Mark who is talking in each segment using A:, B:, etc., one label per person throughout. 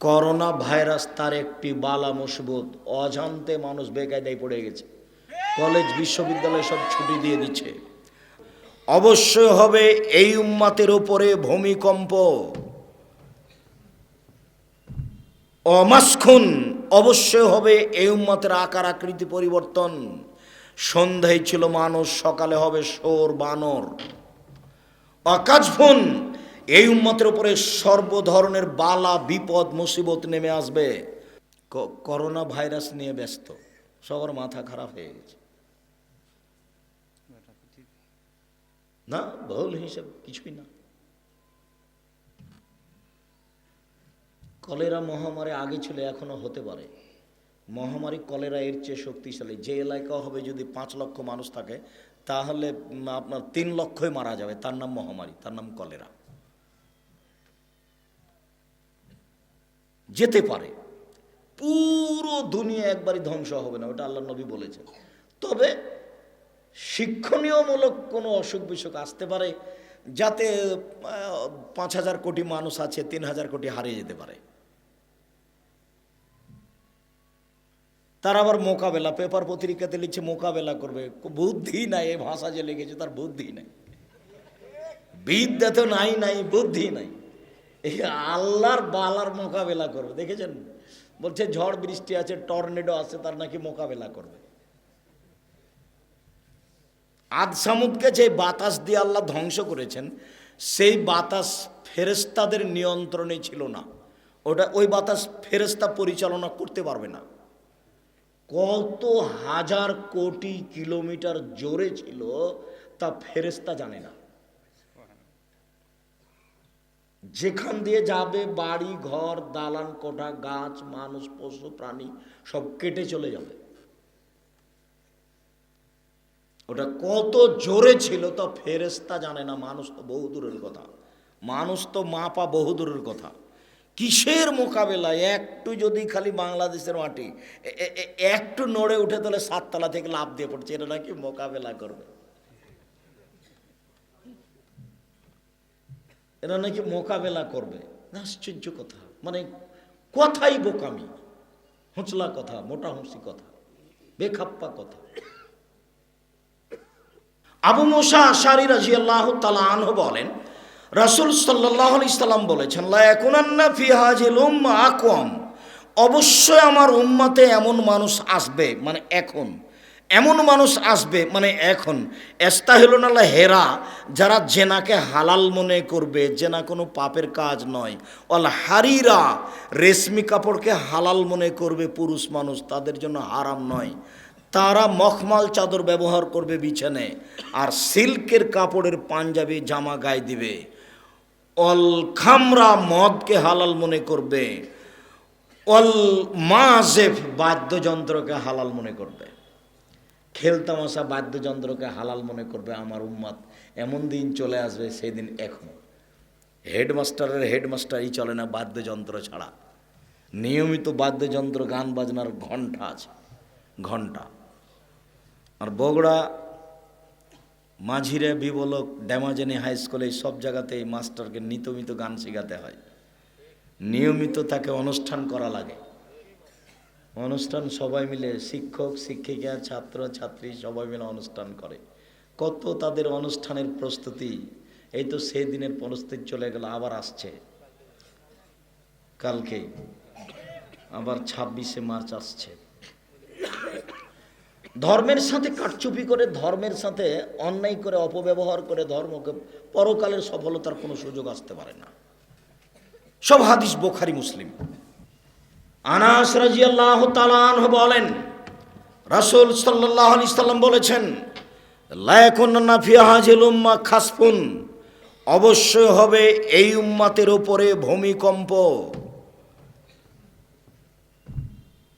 A: Corona virus তার একটি বালা মুসিবত। অজান্তে মানুষ বেকায়দায় পড়ে গেছে। কলেজ, বিশ্ববিদ্যালয় সব ছুটি দিয়ে দিচ্ছে। অবশ্যই হবে এই উম্মাতের উপরে ভূমিকম্প। অমাসখুন, অবশ্যই হবে এই উম্মাতের আকার আকৃতি পরিবর্তন। সন্ধ্যায় ছিল মানুষ, সকালে হবে সোর বানর। অকাজফুন এই উম্মতের উপরে সর্ব ধরনের বালা, বিপদ, মুসিবত নেমে আসবে। করোনা ভাইরাস নিয়ে ব্যস্ত। সবার মাথা খারাপ হয়ে গেছে। না বহুল হিসেব, কিছুই না। কলেরা মহামারী আগে ছিল, এখনও হতে পারে। মহামারী কলেরা এর চেয়ে শক্তিশালী। যে এলাকা হবে, যদি পাঁচ লক্ষ মানুষ থাকে, তাহলে আপনার তিন লক্ষই মারা যাবে। তার নাম মহামারী, তার নাম কলেরা। যেতে পারে। পুরো দুনিয়া একবারই ধ্বংস হবে না, ওটা আল্লাহ নবী বলেছেন। তবে শিক্ষণীয়মূলক কোনো অসুখ বিসুখ আসতে পারে, যাতে পাঁচ হাজার কোটি মানুষ আছে, তিন হাজার কোটি হারিয়ে যেতে পারে। তার আবার মোকাবেলা, পেপার পত্রিকাতে লিখছে মোকাবেলা করবে। বুদ্ধি নাই এই ভাষা যে লেগেছে তার বুদ্ধি নাই। বিদ্যা তো নাই নাই, বুদ্ধি নাই। এই আল্লাহর বালার মোকাবেলা করবে, দেখেছেন? বলছে, ঝড় বৃষ্টি আছে, টর্নেডো আছে, তার নাকি মোকাবেলা করবে। আদ সামুদকে যে বাতাস দিয়ে আল্লাহ ধ্বংস করেছেন, সেই বাতাস ফেরেস্তাদের নিয়ন্ত্রণে ছিল না। ওটা, ওই বাতাস ফেরেস্তা পরিচালনা করতে পারবে না। কত হাজার কোটি কিলোমিটার জোরে ছিল, তা ফেরেস্তা জানে না। যেখান দিয়ে যাবে বাড়ি, ঘর, দালান, কোঠা, গাছ, মানুষ, পশু, প্রাণী, সব কেটে চলে যাবে। ওটা কত জোরে ছিল তো ফেরেস্তা জানে না, মানুষ তো বহু দূরের কথা। মানুষ তো মাপা বহু দূরের কথা। কিসের মোকাবেলা? একটু যদি খালি বাংলাদেশের মাটি একটু নড়ে উঠে তাহলে সাততলা থেকে লাভ দিয়ে পড়ছে। এটা নাকি মোকাবেলা করবে? এরা নাকি মোকাবেলা করবে। আশ্চর্য কথা। মানে কথাই বোকামি। হুঁচলা কথা মোটা হুঁসি কথা। বেখাপ্পা কথা। আবু মোসা আশারি রাজি আল্লাহ তালাহ বলেন, রাসুল সাল্লাহ ইসলাম বলেছেন লায়াকুনান্না ফিহাজিল আকম অবশ্যই আমার উম্মাতে এমন মানুষ আসবে মানে এখন। এমন মানুষ আসবে মানে এখন এস্তাহিলনাল্লা হেরা, যারা জেনাকে হালাল মনে করবে, জেনা কোনো পাপের কাজ নয়। অল হারিরা, রেশমি কাপড়কে হালাল মনে করবে, পুরুষ মানুষ, তাদের জন্য হারাম নয়। তারা মখমাল চাদর ব্যবহার করবে বিছানে, আর সিল্কের কাপড়ের পাঞ্জাবি জামা গায়ে দিবে। অল খামরা মদকে হালাল মনে করবে। অল মাজেফ বাদ্যযন্ত্রকে হালাল মনে করবে। খেলতামাশা বাদ্যযন্ত্রকে হালাল মনে করবে আমার উম্মাদ। এমন দিন চলে আসবে সেই দিন এখন। হেডমাস্টারের হেডমাস্টারই চলে না বাদ্যযন্ত্র ছাড়া। নিয়মিত বাদ্যযন্ত্র, গান বাজনার ঘণ্টা আছে। ঘণ্টা আর বগুড়া, মাঝিরে, বিবলক ড্যামাজেনি হাই স্কুলে সব জায়গাতেই মাস্টারকে নিয়মিত গান শেখাতে হয়। নিয়মিত তাকে অনুষ্ঠান করা লাগে। অনুষ্ঠান সবাই মিলে, শিক্ষক, শিক্ষিকা, ছাত্র, ছাত্রী সবাই মিলে অনুষ্ঠান করে। কত তাদের অনুষ্ঠানের প্রস্তুতি, এই তো সেই দিনের প্রস্তুতি চলে গেল, আবার আসছে। কালকেই আবার ছাব্বিশে মার্চ আসছে। ধর্মের সাথে কারচুপি করে, ধর্মের সাথে অন্যায় করে, অপব্যবহার করে, ধর্মকে পরকালের সফলতার কোনো সুযোগ আসতে পারে না। সব হাদিস বোখারি, মুসলিম। আনাস রাজিয়াল্লাহ তালান বলেন, রাসূল সাল্লাল্লাহু আলাইহি সাল্লাম বলেছেন লায়াকুন্না ফি হাজিল উম্মা খাসফুন, অবশ্যই হবে এই উম্মাতের উপরে ভূমিকম্প।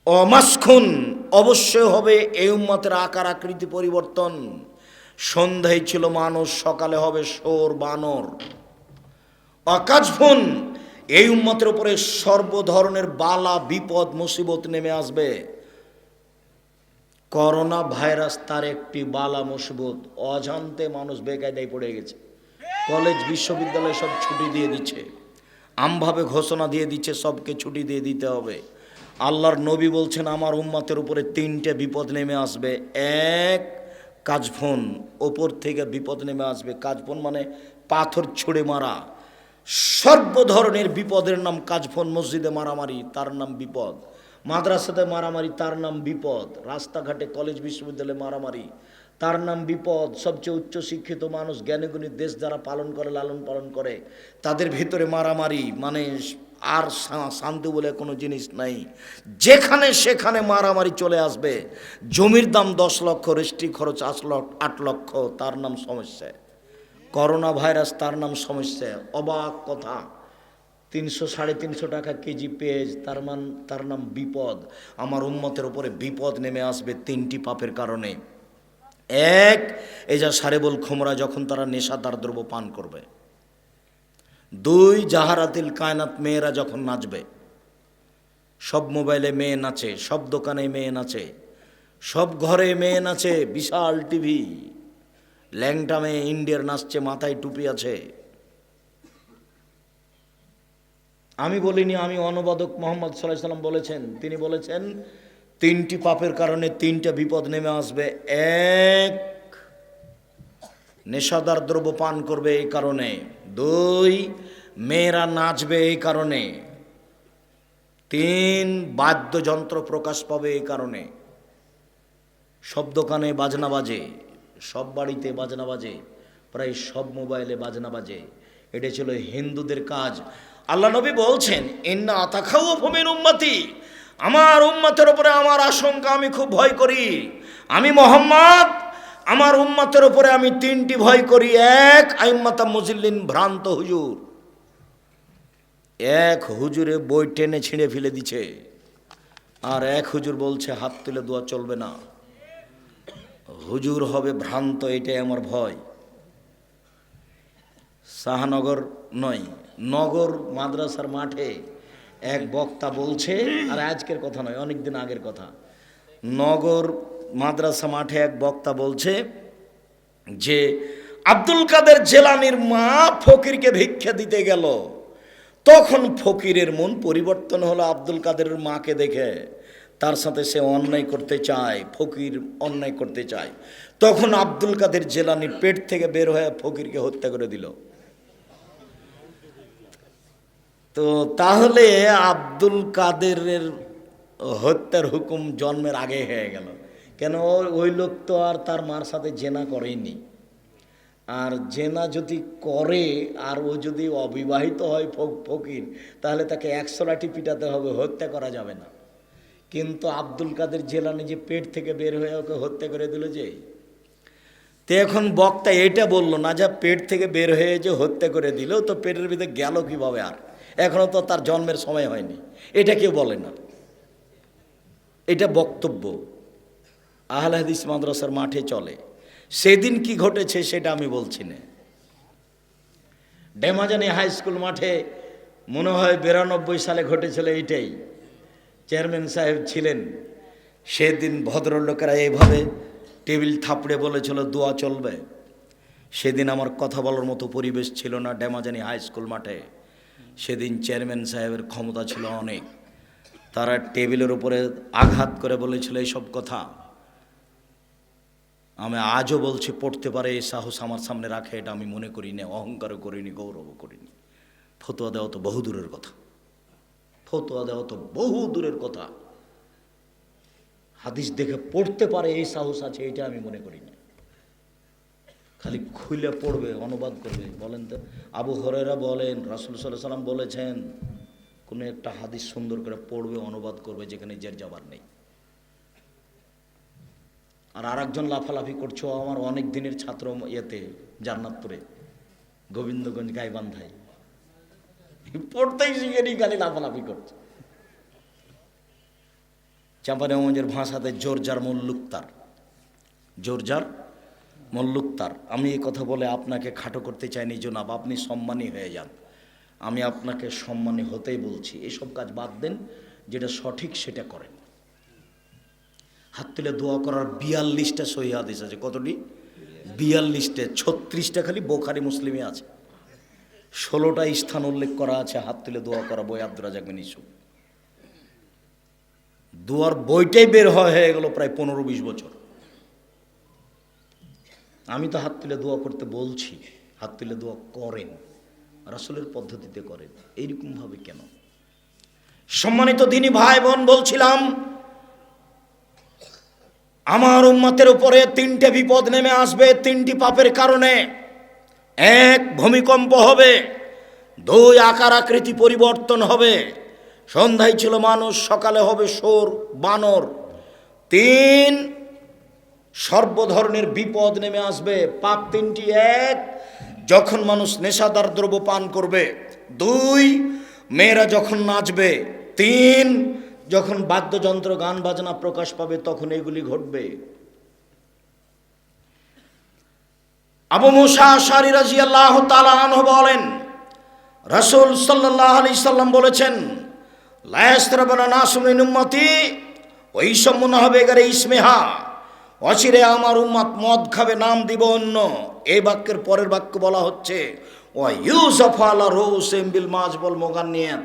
A: অমাসখুন অবশ্যই হবে এই উম্মতের আকার আকৃতি পরিবর্তন। সন্ধ্যায় ছিল মানুষ, সকালে হবে সোর বানর। অকাজফুন এই উম্মতের উপরে সর্ব ধরনের বালা, বিপদ, মুসিবত নেমে আসবে। করোনা ভাইরাস তার একটি বালা, মুসিবত। অজান্তে মানুষ বেকায়দায় পড়ে গেছে। কলেজ, বিশ্ববিদ্যালয় সব ছুটি দিয়ে দিচ্ছে। আমভাবে ঘোষণা দিয়ে দিচ্ছে, সবকে ছুটি দিয়ে দিতে হবে। আল্লাহর নবী বলছেন, আমার উম্মাতের উপরে তিনটে বিপদ নেমে আসবে। এক, কাজফোন। ওপর থেকে বিপদ নেমে আসবে। কাজফোন মানে পাথর ছুঁড়ে মারা। সর্ব ধরনের বিপদের নাম কাজফোন, মসজিদে মারামারি, তার নাম বিপদ। মাদ্রাসাতে মারামারি, তার নাম বিপদ। রাস্তাঘাটে কলেজ বিশ্ববিদ্যালয়ে মারামারি, তার নাম বিপদ। সবচেয়ে উচ্চ শিক্ষিত মানুষ জ্ঞানীগুণী দেশ যারা পালন করে, লালন পালন করে, তাদের ভিতরে মারামারি মানে আর শান্তি বলে কোনো জিনিস নাই। যেখানে সেখানে মারামারি চলে আসবে। জমির দাম দশ লক্ষ রেস্ট্রি খরচ আট লক্ষ আট লক্ষ, তার নাম সমস্যা। করোনা ভাইরাস তার নাম সমস্যা। অবাক কথা। তিনশো, সাড়ে তিনশো টাকা কেজি পেঁয়াজ, তার মান, তার নাম বিপদ। আমার উম্মতের উপরে বিপদ নেমে আসবে তিনটি পাপের কারণে। এক যা সারেবল খোমরা যখন তারা নেশাদার দ্রব্য পান করবে। দুই, জাহারাতিল কায়নাত মেয়েরা যখন নাচবে। সব মোবাইলে মেয়ে নাচে, সব দোকানে মেয়ে নাচে, সব ঘরে মেয়ে নাচে, বিশাল টিভি। ল্যাংটা মেয়ে ইন্ডিয়ার নাচছে, মাথায় টুপি আছে। আমি বলিনি, আমি অনুবাদক মোহাম্মদ সাল্লাম বলেছেন। তিনি বলেছেন, তিনটি পাপের কারণে তিনটা বিপদ নেমে আসবে। এক, নেশাদার দ্রব্য পান করবে এই কারণে। দুই, মেয়েরা নাচবে এই কারণে। তিন, বাদ্যযন্ত্র প্রকাশ পাবে এই কারণে। সব দোকানে বাজনা বাজে। সব বাড়িতে বাজনা বাজে, প্রায় সব মোবাইলে বাজনা বাজে। এটা ছিল হিন্দুদের কাজ। আল্লাহ নবী বলছেন, ইন্না আতাখাও ভূমির উম্মতি। আমার উম্মতের উপরে আমার আশঙ্কা আমি খুব ভয় করি। আমি মোহাম্মদ, আমার উম্মতের উপরে আমি তিনটি ভয় করি। এক, আইম্মাতা মুজিল্লিন ভ্রান্ত হুজুর। এক হুজুরে বই টেনে ছিঁড়ে ফেলে দিছে। আর এক হুজুর বলছে, হাত তুলে দোয়া চলবে না। হুজুর হবে ভ্রান্ত, এটাই আমার ভয়। শাহনগর নয়, নগর মাদ্রাসার মাঠে এক বক্তা বলছে, আর আজকের কথা নয় অনেক দিন আগের কথা। নগর মাদ্রাসা মাঠে এক বক্তা বলছে যে, আব্দুল কাদের জেলানির মা ফকিরকে ভিক্ষা দিতে গেল। তখন ফকিরের মন পরিবর্তন হলো আব্দুল কাদের মাকে দেখে। তার সাথে সে অন্যায় করতে চায়, ফকির অন্যায় করতে চায়। তখন আব্দুল কাদের জেলানির পেট থেকে বের হয়ে ফকিরকে হত্যা করে দিল। তো তাহলে আব্দুল কাদেরের হত্যার হুকুম জন্মের আগে হয়ে গেল। কেন? ওই লোক তো আর তার মার সাথে জেনা করেনি। আর জেনা যদি করে, আর ও যদি অবিবাহিত হয় ফক- ফকির, তাহলে তাকে একশো লাঠি পিটাতে হবে, হত্যা করা যাবে না। কিন্তু আব্দুল কাদের জেলানি যে পেট থেকে বের হয়ে ওকে হত্যা করে দিল যে, তো এখন বক্তা এটা বলল না যা পেট থেকে বের হয়ে যে হত্যা করে দিল, তো পেটের ভিতরে গেল কীভাবে আর? এখনও তো তার জন্মের সময় হয়নি। এটা কেউ বলে না। এটা বক্তব্য। আহলে হাদিস মাদ্রাসার মাঠে চলে। সেদিন কি ঘটেছে সেটা আমি বলছি না। ডেমাজানি হাই স্কুল মাঠে মনে হয় বিরানব্বই সালে ঘটেছিল এইটাই। চেয়ারম্যান সাহেব ছিলেন, সেদিন ভদ্রলোকেরা এইভাবে টেবিল থাপড়ে বলেছিল, দোয়া চলবে। সেদিন আমার কথা বলার মতো পরিবেশ ছিল না ডেমাজানি হাই স্কুল মাঠে। সেদিন চেয়ারম্যান সাহেবের ক্ষমতা ছিল অনেক। তারা টেবিলের উপরে আঘাত করে বলেছিল এইসব কথা। আমি আজও বলছি, পড়তে পারে এই সাহস আমার সামনে রাখে, এটা আমি মনে করি না, অহংকারও করিনি, গৌরবও করিনি। ফতোয়া দেওয়া তো বহু দূরের কথা। ফতোয়া দেওয়া তো বহু দূরের কথা। হাদিস দেখে পড়তে পারে, এই সাহস আছে, এটা আমি মনে করি না। খালি খুলে পড়বে, অনুবাদ করবে। বলেন তো, আবু হরেরা বলেন, রাসুল সাল্লাহ সাল্লাম বলেছেন, কোনো একটা হাদিস সুন্দর করে পড়বে, অনুবাদ করবে, যেখানে জের যাবার নেই। আর আরেকজন লাফালাফি করছ আমার অনেক দিনের ছাত্র ইয়েতে, জান্নাতপুরে, গোবিন্দগঞ্জ গাইবান্ধায়। পড়তেই শিখেনি খালি লাফালাফি করছে। চাঁপানেগঞ্জের ভাষাতে জোরজার মল্লুকতার জোরজার মল্লুকতার আমি এই কথা বলে আপনাকে খাটো করতে চাইনি জনাব, আপনি সম্মানী হয়ে যান। আমি আপনাকে সম্মানী হতেই বলছি, এসব কাজ বাদ দেন, যেটা সঠিক সেটা করেন। হাত তুলে দোয়া করার বিয়াল্লিশটা সহি আছে। কতটি? বিয়াল্লিশটা, ছত্রিশটা খালি বোখারি মুসলিমে আছে। ষোলোটা স্থান উল্লেখ করা আছে, হাত তুলে দোয়া করা, বই আব্দুর রাজাক বিন ইসুফ দোয়ার বইটাই বের হয়, হয়ে গেল প্রায় পনেরো বিশ বছর। আমি তো হাত তুলে দোয়া করতে বলছি, হাত তুলে দোয়া করেন, রাসুলের পদ্ধতিতে করেন এইরকমভাবে কেন? সম্মানিত দিনী ভাই বোন বলছিলাম, আমার উম্মতের উপরে তিনটে বিপদ নেমে আসবে, তিনটি পাপের কারণে। এক ভূমিকম্প হবে, দুই আকার আকৃতি পরিবর্তন হবে। সন্ধ্যায় ছিল মানুষ, সকালে হবে সোর, বানর। তিন সর্বধরনের বিপদ নেমে আসবে, পাপ তিনটি এক, যখন মানুষ নেশাদার দ্রব্য পান করবে। দুই, মেয়েরা যখন নাচবে। তিন, যখন বাদ্যযন্ত্র, গান বাজনা প্রকাশ পাবে, তখন এগুলি ঘটবে। আবু মুসা শারি রাজি আল্লাহ তালাহ বলেন, রসুল সাল্লাহ আলি সাল্লাম বলেছেন লায়াস্ত্রাবনা নাসুমিন উম্মতি, ওই সম্মন হবে এগারে ইসমেহা। অচিরে আমার উম্মাত মদ খাবে, নাম দিব অন্য। এই বাক্যের পরের বাক্য বলা হচ্ছে ও ইউসফ আলা রৌস এমবিল মাজবল মোগান্নিয়াত।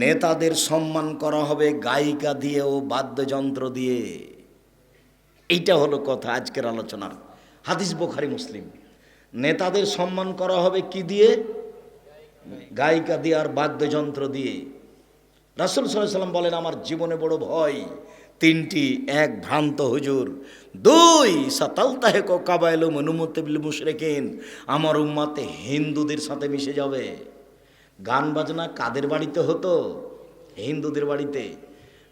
A: নেতাদের সম্মান করা হবে গায়িকা দিয়ে ও বাদ্যযন্ত্র দিয়ে। এইটা হলো কথা আজকের আলোচনার। হাদিস বোখারি, মুসলিম। নেতাদের সম্মান করা হবে কি দিয়ে? গায়িকা দিয়ে আর বাদ্যযন্ত্র দিয়ে। রাসুল সাল্লাম বলেন, আমার জীবনে বড় ভয়। তিনটি, এক, ভ্রান্ত হুজুর। দুই সাতাল তাহেক কাবাইল মনুমতেবিল মুশরেকেন। আমার উম্মাতে হিন্দুদের সাথে মিশে যাবে। গান বাজনা কাদের বাড়িতে হতো? হিন্দুদের বাড়িতে।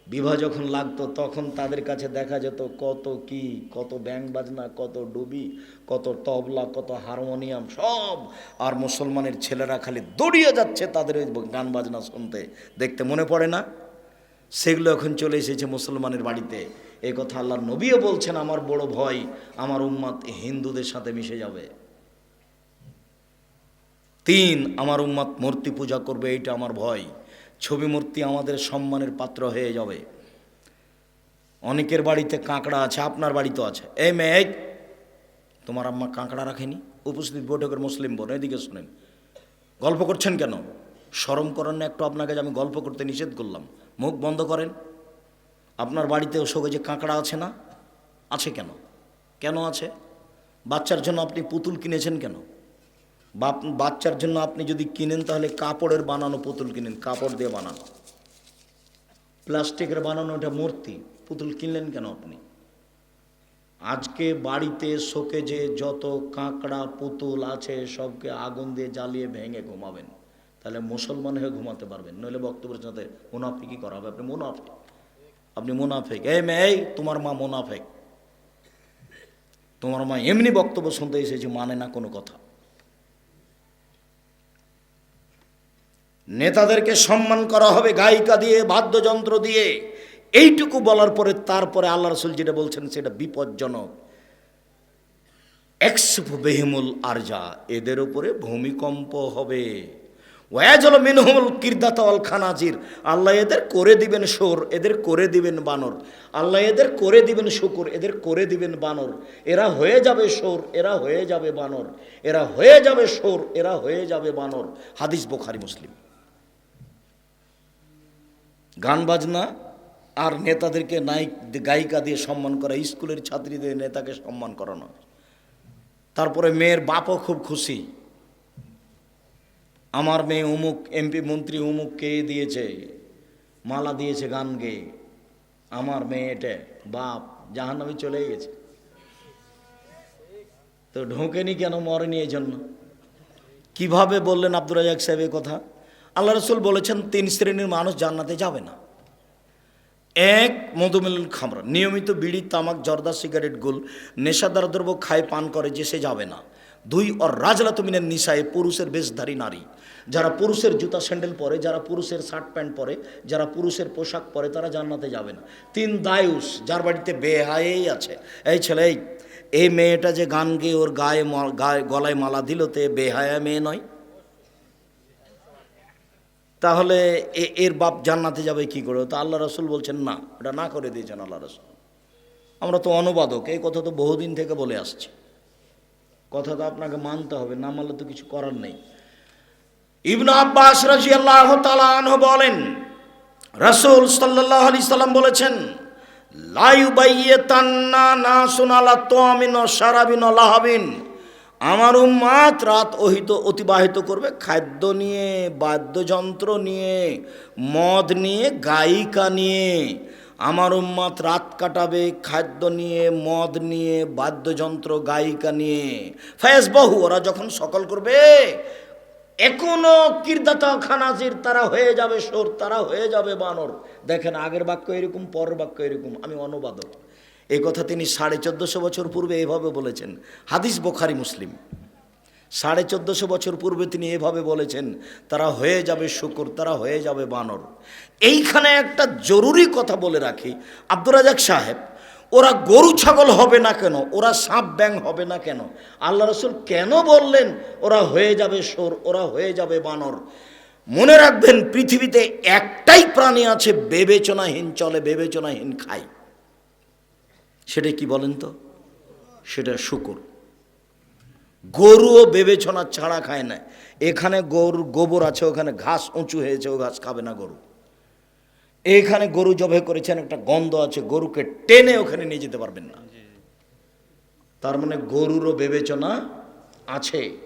A: বিবাহ যখন লাগতো, তখন তাদের কাছে দেখা যেত কত কি, কত ব্যাং বাজনা, কত ডুবি, কত তবলা, কত হারমোনিয়াম সব। আর মুসলমানের ছেলেরা খালি দৌড়িয়ে যাচ্ছে তাদের ওই গান বাজনা শুনতে। দেখতে মনে পড়ে না? সেগুলো এখন চলে এসেছে মুসলমানের বাড়িতে। এই কথা আল্লাহর নবীও বলছেন, আমার বড় ভয়, আমার উম্মাত হিন্দুদের সাথে মিশে যাবে। তিন, আমার উম্মাত মূর্তি পূজা করবে, এইটা আমার ভয়। ছবি মূর্তি আমাদের সম্মানের পাত্র হয়ে যাবে। অনেকের বাড়িতে কাঁকড়া আছে, আপনার বাড়িতেও আছে। এই মেয়ে তোমার আম্মা কাঁকড়া রাখেনি? উপস্থিত বৈঠকের মুসলিম বোন, এদিকে শুনেন। গল্প করছেন কেন? সরম করেন না একটু আপনাকে যে আমি গল্প করতে নিষেধ করলাম। মুখ বন্ধ করেন। আপনার বাড়িতেও শোকে যে কাঁকড়া আছে না? আছে কেন? কেন আছে? বাচ্চার জন্য আপনি পুতুল কিনেছেন কেন? বাপ- বাচ্চার জন্য আপনি যদি কিনেন তাহলে কাপড়ের বানানো পুতুল কিনেন কাপড় দিয়ে বানানো। প্লাস্টিকের বানানো এটা মূর্তি পুতুল কিনলেন কেন আপনি? আজকে বাড়িতে শোকে যে যত কাঁকড়া পুতুল আছে সবকে আগুন দিয়ে জ্বালিয়ে ভেঙে ঘুমাবেন। তাহলে মুসলমান হয়ে ঘুমাতে পারবেন নইলে বক্তব্যের সাথে মুনাফিকি করা হবে। আপনি মুনাফিক। আপনি মুনাফেক। এই মেয়ে এই, তোমার মা মুনাফেক। তোমার মা এমনি বক্তব্য শুনতে এসেছে মানে না কোনো কথা। নেতাদেরকে সম্মান করা হবে, গায়িকা দিয়ে, বাদ্যযন্ত্র দিয়ে। এইটুকু বলার পরে তারপরে আল্লাহ রসুল যেটা বলছেন সেটা বিপজ্জনক। একসুফ বেহিমুল আরজা, এদের উপরে ভূমিকম্প হবে। ওয়াজল মিনহুল কিরদাত অল খানাজির, আল্লাহ এদের করে দিবেন সোর এদের করে দিবেন বানর। আল্লাহ এদের করে দিবেন শুকুর, এদের করে দিবেন বানর। এরা হয়ে যাবে সোর এরা হয়ে যাবে বানর। এরা হয়ে যাবে সোর এরা হয়ে যাবে বানর। হাদিস বোখারি, মুসলিম। গান বাজনা আর নেতাদেরকে নায়িক, গায়িকা দিয়ে সম্মান করা, স্কুলের ছাত্রীদের নেতাকে সম্মান করানো। তারপরে মেয়ের বাপও খুব খুশি। আমার মেয়ে অমুক এমপি মন্ত্রী অমুক কে দিয়েছে? মালা দিয়েছে গান গেয়ে আমার মেয়ে এটা বাপ জাহান্নামে চলে গেছে। তো ঢোকেনি কেন মরেনি এই জন্য কীভাবে বললেন আব্দুর রাজাক সাহেব কথা? আল্লাহ রসুল বলেছেন, তিন শ্রেণির মানুষ জান্নাতে যাবে না। এক, মধুমেলন খামরা। নিয়মিত বিড়ি, তামাক, জর্দা, সিগারেট, গুল, নেশাদার দ্রব্য খায়, পান করে যে সে যাবে না। দুই, অর রাজলাতমিনের নিশায় পুরুষের বেশধারী নারী। যারা পুরুষের জুতা, স্যান্ডেল পরে, যারা পুরুষের শার্ট প্যান্ট পরে, যারা পুরুষের পোশাক পরে, তারা জান্নাতে যাবে না। তিন, দায়ুস, যার বাড়িতে বেহায়েই আছে। এই ছেলে এই এই মেয়েটা যে গান গেয়ে ওর গায়ে গায়ে গলায় মালা দিল, তে বেহায়া মেয়ে নয়। তাহলে এর বাপ জান্নাতে যাবে কি করে? তো আল্লাহ রসুল বলছেন, না ওটা না করে দিয়েছেন আল্লাহ রসুল। আমরা তো অনুবাদক, এই কথা তো বহুদিন থেকে বলে আসছি। কথা তো আপনাকে মানতে হবে, না মানলে তো কিছু করার নেই। ইবনু আব্বাস রাজিয়াল্লাহ তালাহ বলেন, রাসূল সাল্লাল্লাহু আলাইহি সাল্লাম বলেছেন লায়ু বাইয়ে তান্না না শোনালা তো আমিন সারাবিন লাহাবিন। আমার উম্মাত রাত অহিত অতিবাহিত করবে, খাদ্য নিয়ে, বাদ্যযন্ত্র নিয়ে, মদ নিয়ে, গায়িকা নিয়ে। আমার উম্মাত রাত কাটাবে, খাদ্য নিয়ে, মদ নিয়ে, বাদ্যযন্ত্র, গায়িকা নিয়ে। ফয়েজ বহু ওরা যখন সকল করবে, এখনও কীর্দাতা খানাজির তারা হয়ে যাবে, সোর তারা হয়ে যাবে বানর। দেখেন আগের বাক্য এরকম, পরের বাক্য এরকম, আমি অনুবাদক। এই কথা তিনি সাড়ে চোদ্দশো বছর পূর্বে এভাবে বলেছেন। হাদিস বোখারি মুসলিম। সাড়ে চোদ্দশো বছর পূর্বে তিনি এভাবে বলেছেন, তারা হয়ে যাবে শুকুর, তারা হয়ে যাবে বানর। এইখানে একটা জরুরি কথা বলে রাখি। আব্দুর রাজাক সাহেব, ওরা গরু ছাগল হবে না কেন? ওরা সাপ ব্যাং হবে না কেন? আল্লাহ রসুল কেন বললেন, ওরা হয়ে যাবে সোর ওরা হয়ে যাবে বানর? মনে রাখবেন, পৃথিবীতে একটাই প্রাণী আছে, বিবেচনাহীন চলে, বিবেচনাহীন খায়। সেটা কি বলেন তো? সেটা শুকুর। গরুও বিবেচনা ছাড়া খায় না। এখানে গরুর গোবর আছে ওখানে ঘাস উঁচু হয়েছে ও ঘাস খাবে না গরু। এখানে গরু জবে করেছেন একটা গন্ধ আছে গরুকে টেনে ওখানে নিয়ে যেতে পারবেন না। তার মানে গরুরও বিবেচনা আছে।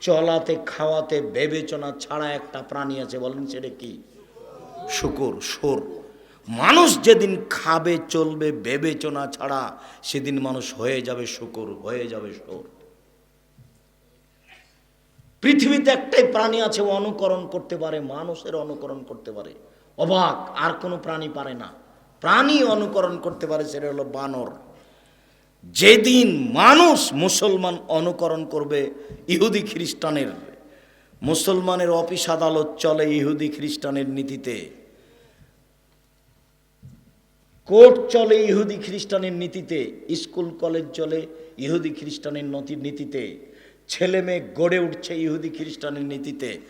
A: চলাতে খাওয়াতে বিবেচনা ছাড়া একটা প্রাণী আছে বলেন সেটা কি? শুকুর সুর মানুষ যেদিন খাবে, চলবে, বিবেচনা ছাড়া সেদিন মানুষ হয়ে যাবে শুকুর, হয়ে যাবে সুর পৃথিবীতে একটাই প্রাণী আছে অনুকরণ করতে পারে, মানুষের অনুকরণ করতে পারে। অবাক, আর কোনো প্রাণী পারে না। প্রাণী অনুকরণ করতে পারে, সেটা হলো বানর। যেদিন মানুষ মুসলমান অনুকরণ করবে, ইহুদি খ্রিস্টানের। মুসলমানের অফিস আদালত চলে ইহুদি খ্রিস্টানের নীতিতে। কোর্ট চলে ইহুদি খ্রিস্টানের নীতিতে, স্কুল কলেজ চলে ইহুদি খ্রিস্টানের নথির নীতিতে ছেলে মেয়ে গড়ে উঠছে ইহুদি খ্রিস্টানের নীতিতে।